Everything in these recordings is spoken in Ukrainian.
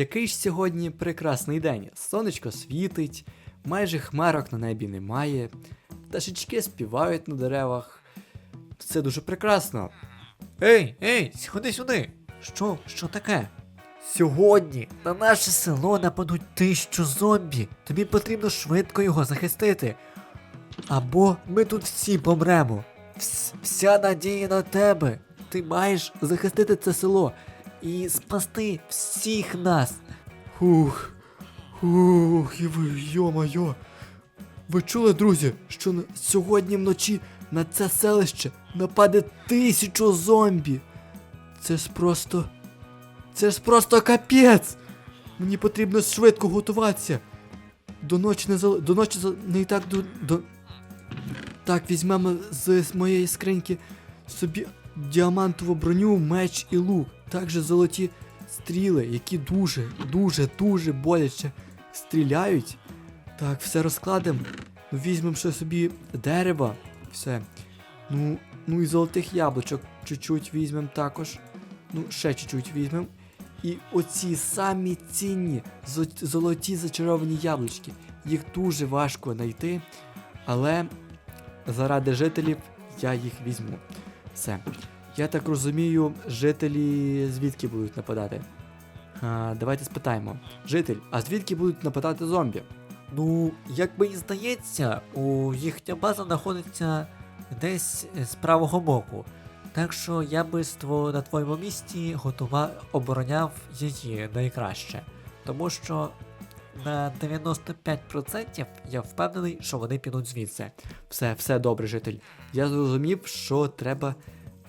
Який ж сьогодні прекрасний день. Сонечко світить, майже хмарок на небі немає, пташечки співають на деревах. Все дуже прекрасно. Ей, ей, сходи сюди. Що, що таке? Сьогодні на наше село нападуть тисячу зомбі. Тобі потрібно швидко його захистити. Або ми тут всі помремо. Вс- вся надія на тебе. Ти маєш захистити це село і спасти всіх нас. Ух, ух, і ви, йо-майо. Ви чули, друзі, що на- сьогодні вночі на це селище нападе тисячу зомбі. Це ж просто. Це ж просто капець! Мені потрібно швидко готуватися. До ночі не зал... до ночі за- не і так до. до... Так, візьмемо з моєї скриньки собі діамантову броню, меч і лук. Також золоті стріли, які дуже, дуже, дуже боляче стріляють. Так, все розкладемо. Ну, візьмемо ще собі дерева. Все. Ну, ну і золотих яблучок чуть-чуть візьмемо також. Ну, ще чуть-чуть візьмемо. І оці самі цінні золоті зачаровані яблучки. Їх дуже важко знайти, але заради жителів я їх візьму. Все. Я так розумію, жителі звідки будуть нападати? А, давайте спитаємо. Житель, а звідки будуть нападати зомбі? Ну, як мені здається, у їхня база знаходиться десь з правого боку. Так що я би на твоєму місці готова обороняв її найкраще. Тому що на 95% я впевнений, що вони підуть звідси. Все, все добре, житель. Я зрозумів, що треба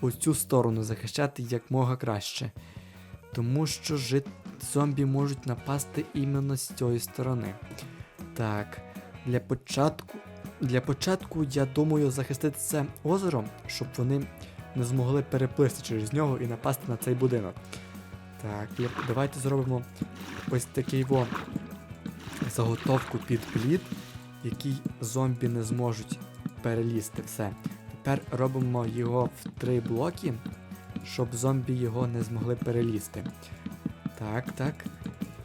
ось цю сторону захищати якмога краще. Тому що жит... зомбі можуть напасти іменно з цієї сторони. Так, для початку. Для початку я думаю захистити це озером, щоб вони не змогли переплисти через нього і напасти на цей будинок. Так, давайте зробимо ось такий во заготовку під плід, який зомбі не зможуть перелізти. Все. Тепер робимо його в три блоки, щоб зомбі його не змогли перелізти. Так, так.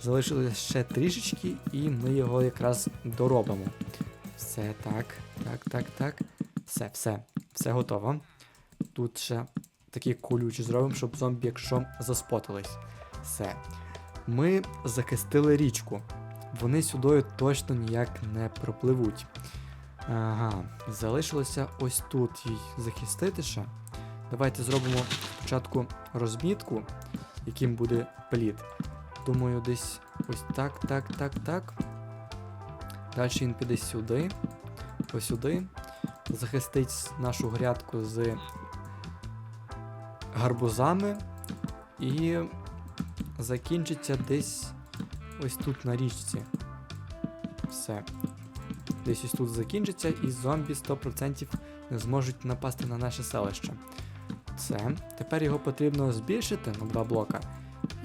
Залишилось ще трішечки, і ми його якраз доробимо. Все, так, так, так, так. Все, все, все готово. Тут ще такі колючі зробимо, щоб зомбі, якщо заспотились. Все. Ми захистили річку. Вони сюди точно ніяк не пропливуть. Ага, залишилося ось тут їй захистити ще. Давайте зробимо спочатку розмітку, яким буде плід. Думаю, десь ось так, так, так, так. Далі він піде сюди, ось сюди. Захистить нашу грядку з гарбузами. І закінчиться десь ось тут на річці. Все. Десь ось тут закінчиться, і зомбі 100% не зможуть напасти на наше селище. Це. Тепер його потрібно збільшити на два блока.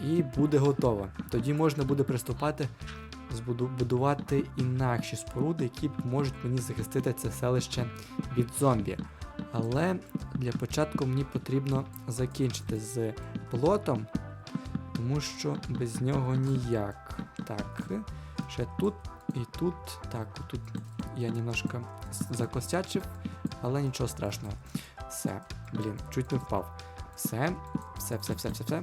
І буде готово. Тоді можна буде приступати будувати інакші споруди, які можуть мені захистити це селище від зомбі. Але для початку мені потрібно закінчити з плотом, тому що без нього ніяк. Так, ще тут і тут. Так, тут я немножко закостячив, але нічого страшного. Все, блін, чуть не впав. Все, все, все, все, все, все.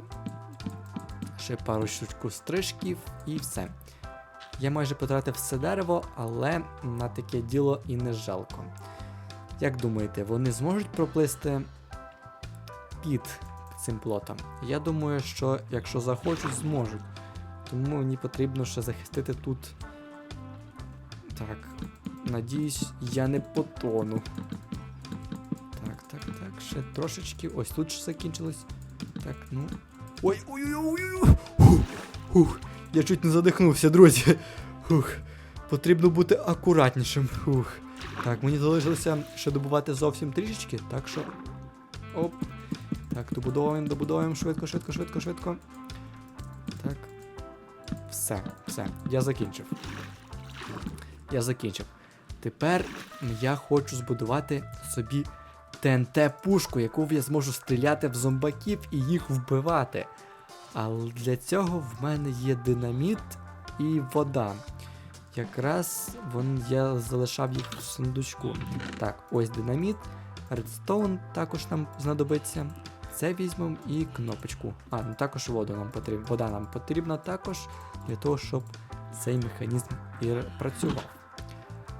Ще пару штучку стрижків і все. Я майже потратив все дерево, але на таке діло і не жалко. Як думаєте, вони зможуть проплисти під цим плотом? Я думаю, що якщо захочуть, зможуть. Тому мені потрібно ще захистити тут. Так. Надіюсь, я не потону. Так, так, так, ще трошечки. Ось тут ж закінчилось. Так, ну. Ой, ой, ой, ой, ой. Хух, хух. Я чуть не задихнувся, друзі. Хух. Потрібно бути акуратнішим. Хух. Так, мені залишилося ще добувати зовсім трішечки, так що. Оп. Так, добудовуємо, добудовуємо швидко, швидко, швидко, швидко. Так. Все, все, я закінчив. Я закінчив. Тепер я хочу збудувати собі ТНТ-пушку, яку я зможу стріляти в зомбаків і їх вбивати. Але для цього в мене є динаміт і вода. Якраз вон я залишав їх в сундучку. Так, ось динаміт, редстоун також нам знадобиться. Це візьмемо і кнопочку. А, ну також воду нам потрібна. Вода нам потрібна також для того, щоб цей механізм і працював.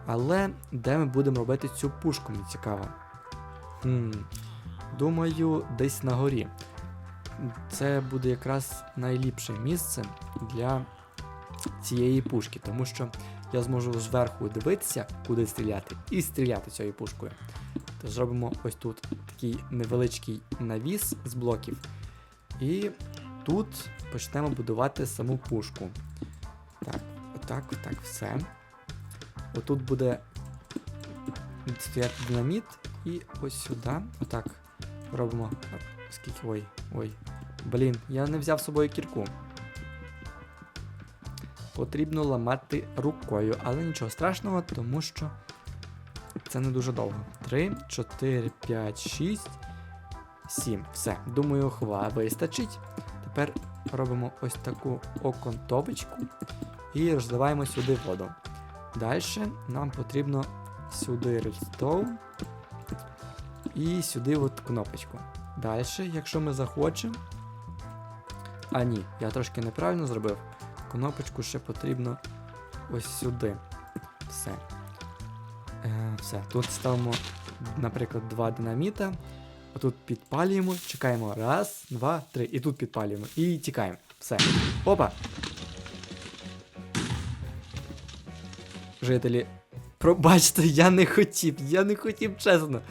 Але де ми будемо робити цю пушку, мені цікаво. Хм, думаю, десь на горі. Це буде якраз найліпше місце для цієї пушки, тому що я зможу зверху дивитися, куди стріляти, і стріляти цією пушкою. То зробимо ось тут такий невеличкий навіс з блоків. І тут почнемо будувати саму пушку. Так, отак, отак, все. Отут буде стояти динаміт, і ось сюди. Отак робимо. Скільки. Ой, ой. Блін, я не взяв з собою кірку. Потрібно ламати рукою, але нічого страшного, тому що це не дуже довго. 3, 4, 5, 6, 7. Все. Думаю, хва вистачить. Тепер робимо ось таку оконтовочку і розливаємо сюди воду. Далі нам потрібно сюди редстоун і сюди от кнопочку. Далі, якщо ми захочемо. А ні, я трошки неправильно зробив. Кнопочку ще потрібно ось сюди. Все. Е, все. Тут ставимо, наприклад, два динаміта. Отут підпалюємо, чекаємо. Раз, два, три. І тут підпалюємо. І тікаємо. Все. Опа! Жителі, пробачте, я не хотів, я не хотів, чесно.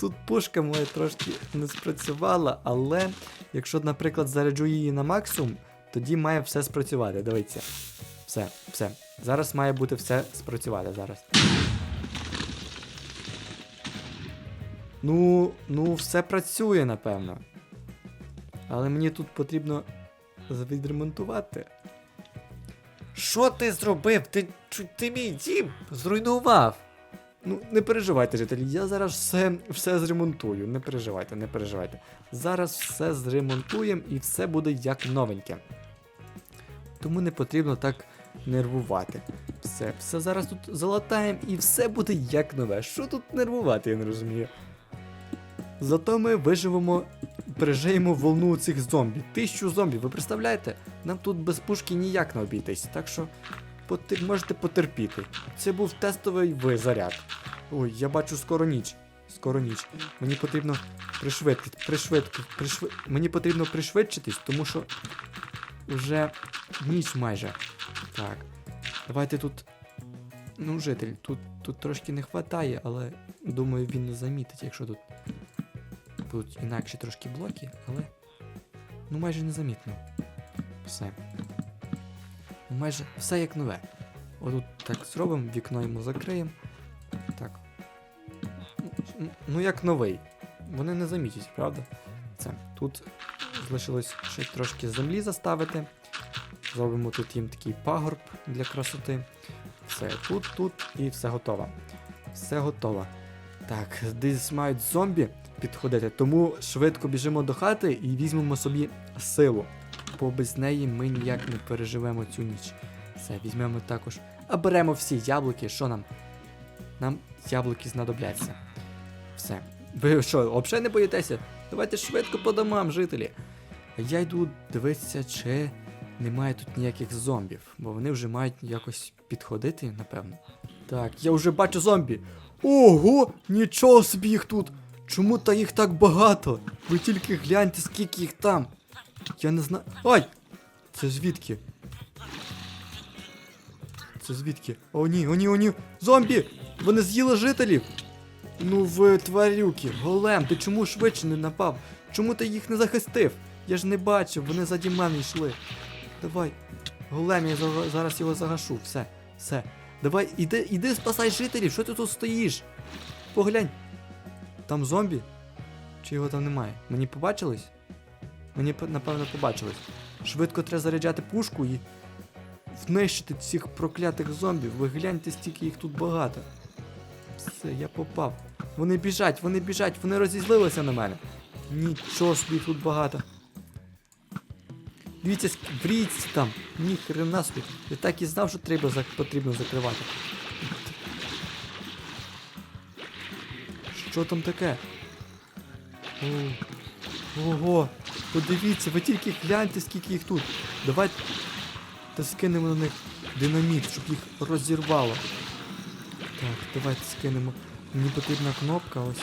Тут пушка моя трошки не спрацювала, але якщо, наприклад, заряджу її на максимум, тоді має все спрацювати. Дивіться. Все, все. Зараз має бути все спрацювати зараз. Ну, ну, все працює, напевно. Але мені тут потрібно відремонтувати. Що ти зробив? Ти, ти мій дім зруйнував. Ну, не переживайте, жителі, я зараз все, все зремонтую. Не переживайте, не переживайте. Зараз все зремонтуємо і все буде як новеньке. Тому не потрібно так нервувати. Все, все зараз тут залатаємо і все буде як нове. Що тут нервувати, я не розумію. Зато ми виживемо, пережиємо волну цих зомбі. Тисячу зомбі, ви представляєте? Нам тут без пушки ніяк не обійтись, так що потер- можете потерпіти. Це був тестовий ви- заряд. Ой, я бачу скоро ніч. Скоро ніч. Мені потрібно пришвидкити, пришвидкити, пришвид... Мені потрібно пришвидшитись, тому що вже ніч майже. Так. Давайте тут. Ну, житель, тут, тут трошки не вистачає, але думаю, він не замітить, якщо тут будуть інакші трошки блоки, але. Ну майже незамітно. Все. Майже все як нове. Отут так зробимо, вікно йому закриємо. Так. Ну, як новий. Вони не замітять, правда? Це. Тут залишилось ще трошки землі заставити. Зробимо тут їм такий пагорб для красоти. Все, тут, тут і все готово. Все готово. Так, десь мають зомбі підходити, тому швидко біжимо до хати і візьмемо собі силу. Бо без неї ми ніяк не переживемо цю ніч. Все, візьмемо також. А беремо всі яблуки, що нам? Нам яблуки знадобляться. Все. Ви що, взагалі не боїтеся? Давайте швидко по домам, жителі. Я йду дивитися, чи немає тут ніяких зомбів, бо вони вже мають якось підходити, напевно. Так, я вже бачу зомбі. Ого, нічого собі їх тут. Чому та їх так багато? Ви тільки гляньте, скільки їх там. Я не знаю. Ай! Це звідки? Це звідки? О ні, о ні, о ні! Зомбі! Вони з'їли жителів! Ну ви тварюки, голем, ти чому швидше не напав? Чому ти їх не захистив? Я ж не бачив, вони заді мене йшли. Давай, голем, я зараз його загашу. Все, все. Давай, іди, іди спасай жителів, що ти тут стоїш? Поглянь. Там зомбі? Чи його там немає? Мені побачились? Мені напевно побачилось. Швидко треба заряджати пушку і знищити цих проклятих зомбів. Ви гляньте, стільки їх тут багато. Все, я попав. Вони біжать, вони біжать, вони розізлилися на мене. Нічого собі тут багато. Дивіться, ск- там. Ні хрена собі. Я так і знав, що треба потрібно закривати. Що там таке? Ого, подивіться, ви тільки гляньте, скільки їх тут. Давайте скинемо на них динаміт, щоб їх розірвало. Так, давайте скинемо. Мені потрібна кнопка ось.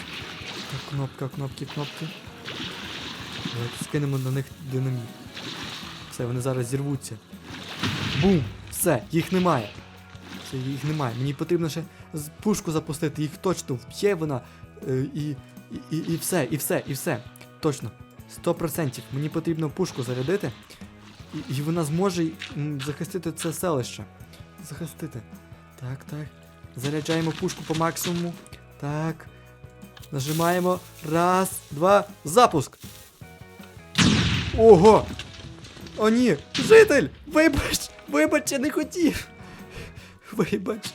Так, кнопка, кнопки, кнопки. Давайте скинемо на них динаміт. Все, вони зараз зірвуться. Бум! Все, їх немає. Все, їх немає. Мені потрібно ще пушку запустити, їх точно вб'є вона. е, і, і, і, і все, і все, і все. Точно. 100%. Мені потрібно пушку зарядити. І, і вона зможе захистити це селище. Захистити. Так, так. Заряджаємо пушку по максимуму. Так. Нажимаємо. Раз, два, запуск. Ого! О, ні! Житель! Вибач! Вибач, я не хотів! Вибач.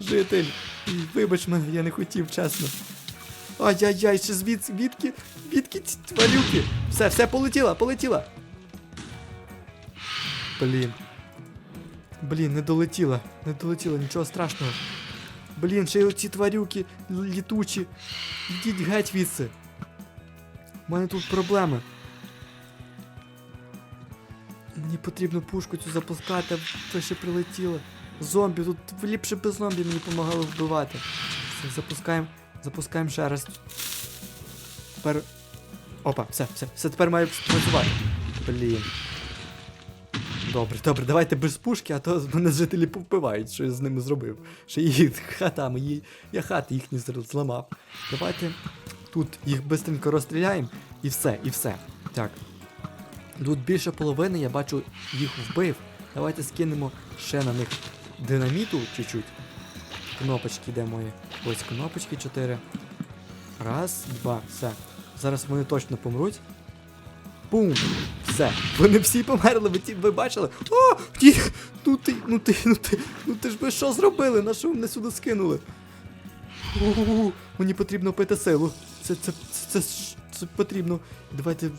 Житель. Вибач мене, я не хотів, чесно. Ай-яй-яй, ще звід, звідки? Звідки ці тварюки? Все, все, полетіла, полетіла. Блін. Блін, не долетіла. Не долетіла, нічого страшного. Блін, ще й оці тварюки літучі. Йдіть геть відси. У мене тут проблеми. Мені потрібно пушку цю запускати, а то ще прилетіло. Зомбі, тут ліпше без зомбі мені допомагали вбивати. Все, запускаємо. Запускаємо ще раз. Тепер. Опа, все, все, все тепер має працювати. Блін. Добре, добре, давайте без пушки, а то мене жителі повбивають, що я з ними зробив. Що її хатами, її, я хати їхні зламав. Давайте тут їх бистренько розстріляємо і все, і все. Так. Тут більше половини, я бачу, їх вбив. Давайте скинемо ще на них динаміту чуть-чуть. Кнопочки де мої? Ось кнопочки 4. Раз, два, все. Зараз вони точно помруть. Бум! Все. Вони всі померли, ви, ті, ви бачили? О! Ті, ну ти, ну ти, ну ти, ну ти ж ви що зробили? На що мене сюди скинули? У-у-у, Мені потрібно пити силу. Це, це, це, це, ж- це потрібно. Давайте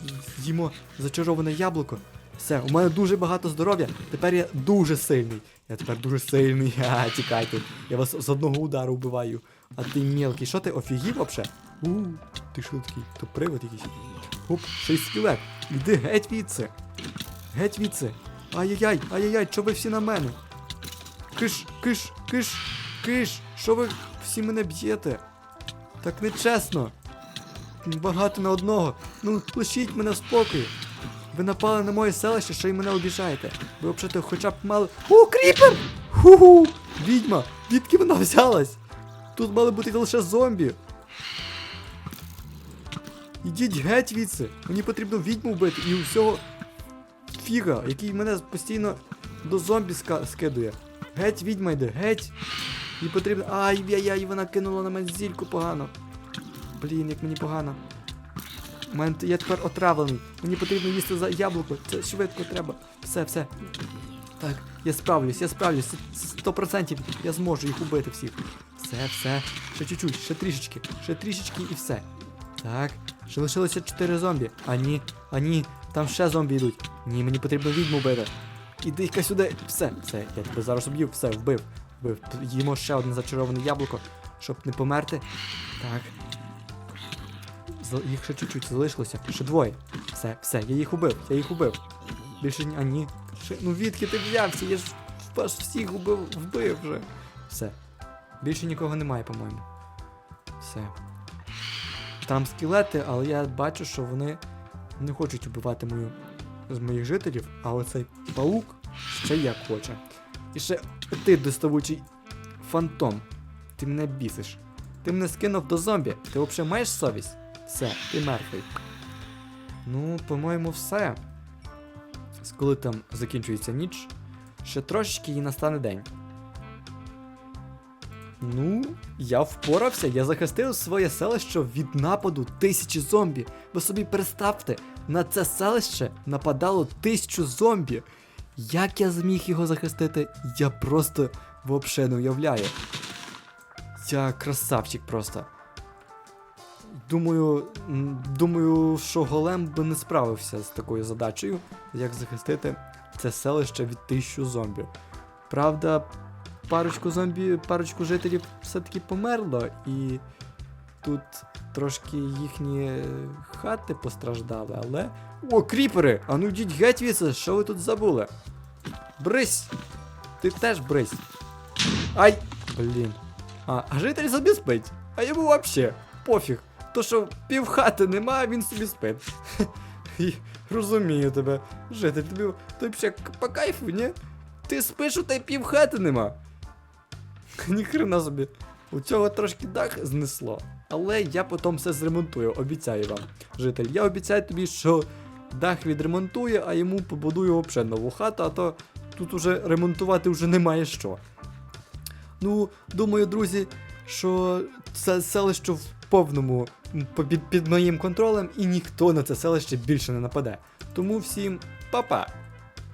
з'їмо зачароване яблуко. Все, у мене дуже багато здоров'я. Тепер я дуже сильний. Я тепер дуже сильний. Ха, тікайте. Я вас з одного удару вбиваю. А ти мелкий, що ти офігів вообще? У, ти що такий? То привид якийсь. Оп, ще й скелет. Іди геть відси. Геть відси. Ай-яй-яй, ай-яй-яй, що ви всі на мене? Киш, киш, киш, киш. Що ви всі мене б'єте? Так нечесно. Багато на одного. Ну, лишіть мене в спокої. Ви напали на моє селище, що й мене обіжаєте. Ви взагалі хоча б мали. О, кріпер! Ху-ху! Відьма! Звідки вона взялась? Тут мали бути лише зомбі. Ідіть геть звідси. Мені потрібно відьму вбити і усього фіга, який мене постійно до зомбі скидує. Геть відьма йде, геть. Їй потрібно. Ай, яй-яй, вона кинула на мене зільку погано. Блін, як мені погано. У мене я тепер отравлений. Мені потрібно їсти за яблуко. Це швидко треба. Все, все. Так, я справлюсь, я справлюсь. Це- це Сто процентів я зможу їх убити всіх. Все, все. Ще чуть-чуть, ще трішечки, ще трішечки і все. Так, ще лишилося 4 зомбі. А ні, а ні, там ще зомбі йдуть. Ні, мені потрібно відьму бити. Іди-ка сюди. Все, все, я тебе зараз уб'ю, все, вбив. Вбив. Їмо ще одне зачароване яблуко, щоб не померти. Так. Їх ще чуть-чуть залишилося. Ще двоє. Все, все, я їх убив, я їх убив. Більше ні. А ні. Ще, ну відки ти взявся? Я ж вас всіх убив, вбив вже. Все. Більше нікого немає, по-моєму. Все. Там скелети, але я бачу, що вони не хочуть убивати мою з моїх жителів, а оцей паук ще як хоче. І ще ти доставучий фантом. Ти мене бісиш. Ти мене скинув до зомбі. Ти взагалі маєш совість? Все, ти мертвий. Ну, по-моєму, все. З Коли там закінчується ніч, ще трошечки і настане день. Ну, я впорався, я захистив своє селище від нападу тисячі зомбі. Ви собі представте, на це селище нападало тисячу зомбі. Як я зміг його захистити, я просто взагалі не уявляю. Я красавчик просто. Думаю, думаю, що голем би не справився з такою задачею, як захистити це селище від тисячу зомбі. Правда, парочку зомбі, парочку жителів все-таки померло, і тут трошки їхні хати постраждали, але. О, кріпери! А ну йдіть геть віце, що ви тут забули? Брись! Ти теж брись. Ай! Блін. А, а житель собі спить. А йому вообще пофіг. То що півхати нема, він собі спить. Розумію тебе. Житель, тобі, тобі ще по кайфу, ні? Ти спиш, у тебе півхати нема. Ніхрена собі. У цього трошки дах знесло. Але я потім все зремонтую, обіцяю вам. Житель, я обіцяю тобі, що дах відремонтує, а йому побудую взагалі нову хату, а то тут уже ремонтувати вже немає що. Ну, думаю, друзі, що це селище в повному під, під моїм контролем, і ніхто на це селище більше не нападе. Тому всім па-па!